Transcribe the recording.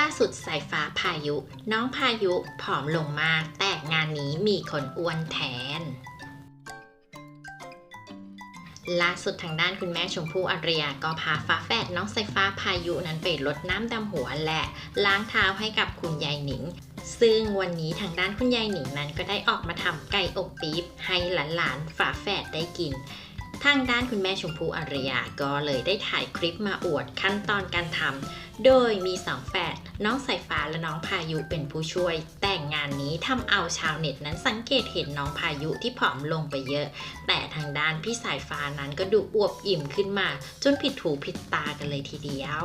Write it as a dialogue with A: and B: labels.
A: ล่าสุดสายฟ้าพายุ น้องพายุผอมลงมาก แต่งานนี้มีคนอ้วนแทน ล่าสุดทางด้านคุณแม่ชมพู่อารยาก็พาฟ้าแฝดน้องสายฟ้าพายุนั้นไปรดน้ำดำหัวและล้างเท้าให้กับคุณยายหนิงซึ่งวันนี้ทางด้านคุณยายหนิงนั้นก็ได้ออกมาทำไก่อบปี๊บให้หลานๆฝาแฝดได้กิน ทางด้านคุณแม่ชมพูอารยาก็เลยได้ถ่ายคลิปมาอวดขั้นตอนการทำโดยมีสองแฝดน้องสายฟ้าและน้องพายุเป็นผู้ช่วย แต่งานนี้ทำเอาชาวเน็ตนั้นสังเกตเห็นน้องพายุที่ผอมลงไปเยอะ แต่ทางด้านพี่สายฟ้านั้นก็ดูอวบอิ่มขึ้นมา จนผิดถูผิดตากันเลยทีเดียว